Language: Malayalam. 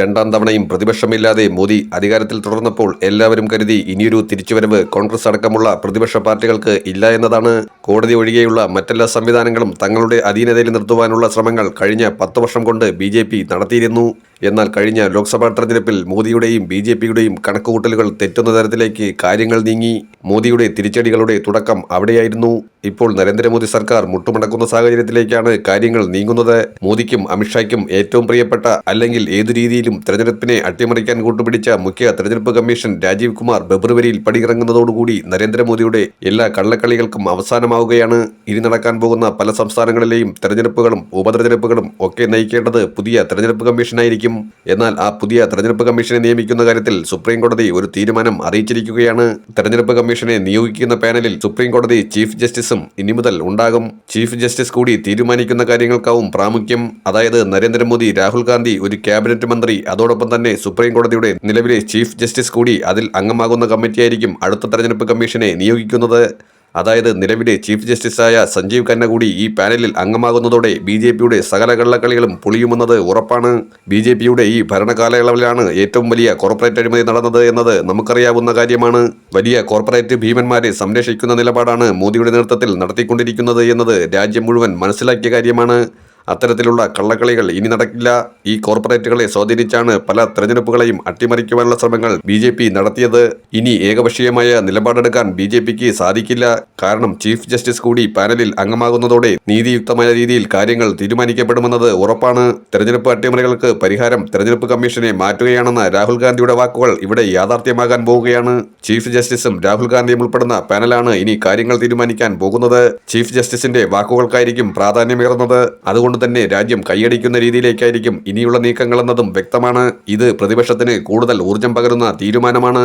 രണ്ടാം തവണയും പ്രതിപക്ഷമില്ലാതെ മോദി അധികാരത്തിൽ തുടർന്നപ്പോൾ എല്ലാവരും കരുതി ഇനിയൊരു തിരിച്ചുവരവ് കോൺഗ്രസ് അടക്കമുള്ള പ്രതിപക്ഷ പാർട്ടികൾക്ക് ഇല്ല എന്നതാണ് കോടതി ഒഴികെയുള്ള മറ്റെല്ലാ സംവിധാനങ്ങളും തങ്ങളുടെ അധീനതയിൽ നിർത്തുവാനുള്ള ശ്രമങ്ങൾ കഴിഞ്ഞ പത്ത് വർഷം കൊണ്ട് ബി നടത്തിയിരുന്നു. എന്നാൽ കഴിഞ്ഞ ലോക്സഭാ തെരഞ്ഞെടുപ്പിൽ മോദിയുടെയും ബി ജെ പിയുടെയും കണക്കുകൂട്ടലുകൾ തെറ്റുന്ന തരത്തിലേക്ക് കാര്യങ്ങൾ നീങ്ങി. മോദിയുടെ തിരിച്ചടികളുടെ തുടക്കം അവിടെയായിരുന്നു. ഇപ്പോൾ നരേന്ദ്രമോദി സർക്കാർ മുട്ടുമടക്കുന്ന സാഹചര്യത്തിലേക്കാണ് കാര്യങ്ങൾ നീങ്ങുന്നത്. മോദിക്കും അമിത്ഷായ്ക്കും ഏറ്റവും പ്രിയപ്പെട്ട അല്ലെങ്കിൽ ഏതു രീതിയിലും തെരഞ്ഞെടുപ്പിനെ അട്ടിമറിക്കാൻ കൂട്ടുപിടിച്ച മുഖ്യ തെരഞ്ഞെടുപ്പ് കമ്മീഷൻ രാജീവ് കുമാർ ഫെബ്രുവരിയിൽ പടിയിറങ്ങുന്നതോടുകൂടി നരേന്ദ്രമോദിയുടെ എല്ലാ കള്ളക്കളികൾക്കും അവസാനമാവുകയാണ്. ഇനി നടക്കാൻ പോകുന്ന പല സംസ്ഥാനങ്ങളിലെയും തെരഞ്ഞെടുപ്പുകളും ഉപതെരഞ്ഞെടുപ്പുകളും ഒക്കെ നയിക്കേണ്ടത് പുതിയ തെരഞ്ഞെടുപ്പ് കമ്മീഷനായിരിക്കും. എന്നാൽ ആ പുതിയ തെരഞ്ഞെടുപ്പ് കമ്മീഷനെ നിയമിക്കുന്ന കാര്യത്തിൽ സുപ്രീം കോടതി ഒരു തീരുമാനം അറിയിച്ചിരിക്കുകയാണ്. തെരഞ്ഞെടുപ്പ് കമ്മീഷനെ നിയോഗിക്കുന്ന പാനലിൽ സുപ്രീം കോടതി ചീഫ് ജസ്റ്റിസും ഇനി മുതൽ ഉണ്ടാകും. ചീഫ് ജസ്റ്റിസ് കൂടി തീരുമാനിക്കുന്ന കാര്യങ്ങൾക്കാവും പ്രാമുഖ്യം. അതായത് നരേന്ദ്രമോദി രാഹുൽ ഗാന്ധി ഒരു ക്യാബിനറ്റ് മന്ത്രി അതോടൊപ്പം തന്നെ സുപ്രീം കോടതിയുടെ നിലവിലെ ചീഫ് ജസ്റ്റിസ് കൂടി അതിൽ അംഗമാകുന്ന കമ്മിറ്റിയായിരിക്കും അടുത്ത തെരഞ്ഞെടുപ്പ് കമ്മീഷനെ നിയോഗിക്കുന്നത്. അതായത് നിലവിലെ ചീഫ് ജസ്റ്റിസായ സഞ്ജീവ് ഖന്ന കൂടി ഈ പാനലിൽ അംഗമാകുന്നതോടെ ബി ജെ പിയുടെ സകല കള്ളക്കളികളും പൊളിയുമെന്നത് ഉറപ്പാണ്. ബി ജെ പിയുടെ ഈ ഭരണകാലയളവിലാണ് ഏറ്റവും വലിയ കോർപ്പറേറ്റ് അഴിമതി നടന്നത് എന്നത് നമുക്കറിയാവുന്ന കാര്യമാണ്. വലിയ കോർപ്പറേറ്റ് ഭീമന്മാരെ സംരക്ഷിക്കുന്ന നിലപാടാണ് മോദിയുടെ നേതൃത്വത്തിൽ നടത്തിക്കൊണ്ടിരിക്കുന്നത് എന്നത് രാജ്യം മുഴുവൻ മനസ്സിലാക്കിയ കാര്യമാണ്. അത്തരത്തിലുള്ള കള്ളക്കളികൾ ഇനി നടക്കില്ല. ഈ കോർപ്പറേറ്റുകളെ സ്വാധീനിച്ചാണ് പല തെരഞ്ഞെടുപ്പുകളെയും അട്ടിമറിക്കുവാനുള്ള ശ്രമങ്ങൾ ബി ജെ പി നടത്തിയത്. ഇനി ഏകപക്ഷീയമായ നിലപാടെടുക്കാൻ ബി ജെ പിക്ക് സാധിക്കില്ല. കാരണം ചീഫ് ജസ്റ്റിസ് കൂടി പാനലിൽ അംഗമാകുന്നതോടെ നീതിയുക്തമായ രീതിയിൽ കാര്യങ്ങൾ തീരുമാനിക്കപ്പെടുമെന്നത് ഉറപ്പാണ്. തെരഞ്ഞെടുപ്പ് അട്ടിമറികൾക്ക് പരിഹാരം തെരഞ്ഞെടുപ്പ് കമ്മീഷനെ മാറ്റുകയാണെന്ന രാഹുൽ ഗാന്ധിയുടെ വാക്കുകൾ ഇവിടെ യാഥാർത്ഥ്യമാകാൻ പോവുകയാണ്. ചീഫ് ജസ്റ്റിസും രാഹുൽ ഗാന്ധിയും ഉൾപ്പെടുന്ന പാനലാണ് ഇനി കാര്യങ്ങൾ തീരുമാനിക്കാൻ പോകുന്നത്. ചീഫ് ജസ്റ്റിസിന്റെ വാക്കുകൾക്കായിരിക്കും പ്രാധാന്യമേറുന്നത്. അതുകൊണ്ട് തന്നെ രാജ്യം കൈയടിക്കുന്ന രീതിയിലേക്കായിരിക്കും ഇനിയുള്ള നീക്കങ്ങളെന്നതും വ്യക്തമാണ്. ഇത് പ്രതിപക്ഷത്തിന് കൂടുതൽ ഊർജം പകരുന്ന തീരുമാനമാണ്.